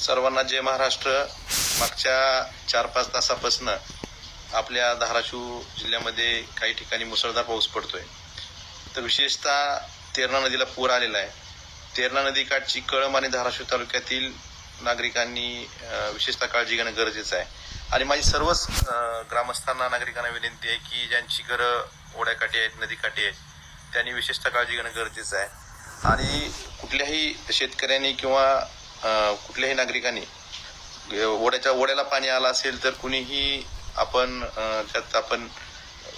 सर्वांना जय महाराष्ट्र. मागच्या चार पाच तासापासून आपल्या धाराशिव जिल्ह्यामध्ये काही ठिकाणी मुसळधार पाऊस पडतोय. तर विशेषतः तेरणा नदीला पूर आलेला आहे. तेरणा नदीकाठची कळम आणि धाराशिव तालुक्यातील नागरिकांनी विशेषतः काळजी घेणं गरजेचं आहे. आणि माझी सर्वच ग्रामस्थांना नागरिकांना विनंती आहे की ज्यांची घरं ओढ्याकाठी आहेत नदीकाठी आहेत त्यांनी विशेषतः काळजी घेणं गरजेचं आहे. आणि कुठल्याही शेतकऱ्यांनी किंवा कुठल्याही नागरिकांनी अं, ओढ्याच्या ओढ्याला पाणी आलं असेल तर कुणीही आपण त्यात आपण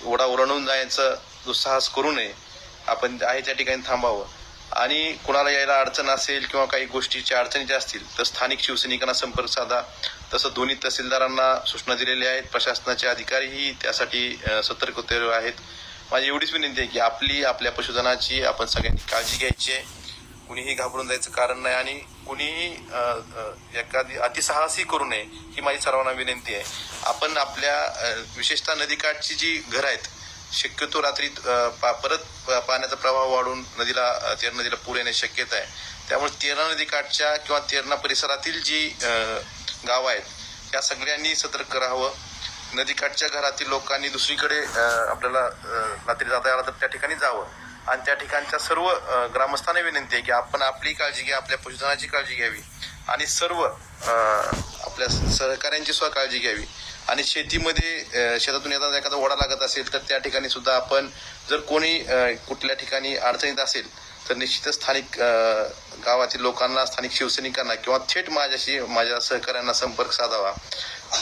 ओढा ओरडून जायचं दुस्साहस करू नये. आपण आहे त्या ठिकाणी थांबावं. आणि कुणाला यायला अडचण असेल किंवा काही गोष्टीच्या अडचणी ज्या असतील तर स्थानिक शिवसैनिकांना संपर्क साधा. तसं दोन्ही तहसीलदारांना सूचना दिलेल्या आहेत. प्रशासनाचे अधिकारीही त्यासाठी सतर्क होते आहेत. माझी एवढीच विनंती आहे की आपली आपल्या पशुधनाची आपण सगळ्यांनी काळजी घ्यायची आहे. कुणीही घाबरून जायचं कारण नाही आणि कुणीही एखादी अतिसाहसही करू नये ही माझी सर्वांना विनंती आहे. आपण आपल्या विशेषतः नदीकाठची जी घरं आहेत शक्यतो रात्री पा- परत प- पाण्याचा प्रवाह वाढून नदीला तेर तेरणा नदीला पूर येण्याची शक्यता आहे. त्यामुळे तेरणा नदीकाठच्या किंवा तेरणा परिसरातील जी गावं आहेत या सगळ्यांनी सतर्क राहावं. नदीकाठच्या घरातील लोकांनी दुसरीकडे आपल्याला रात्री जाता आला तर त्या ठिकाणी जावं. आणि त्या ठिकाणच्या सर्व ग्रामस्थांना विनंती आहे की आपण आपली काळजी घ्या आपल्या पशुधनाची काळजी घ्यावी आणि सर्व आपल्या सहकाऱ्यांची सुद्धा काळजी घ्यावी. आणि शेतीमध्ये शेतातून येताना एखादा ओढा लागत असेल तर त्या ठिकाणी सुद्धा आपण जर कोणी कुठल्या ठिकाणी अडचणीत असेल तर निश्चितच स्थानिक गावातील लोकांना स्थानिक शिवसैनिकांना किंवा थेट माझ्याशी माझ्या सहकाऱ्यांना संपर्क साधावा.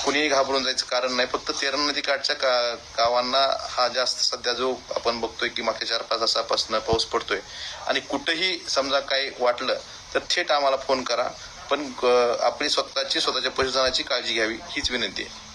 कुणीही घाबरून जायचं कारण नाही. फक्त तेरण नदीकाठच्या का गावांना हा जास्त सध्या जो आपण बघतोय की मागच्या चार पाच तासापासून पाऊस पडतोय. आणि कुठंही समजा काही वाटलं तर थेट आम्हाला फोन करा. पण आपली स्वतःची स्वतःच्या पशुधनाची काळजी घ्यावी हीच विनंती आहे.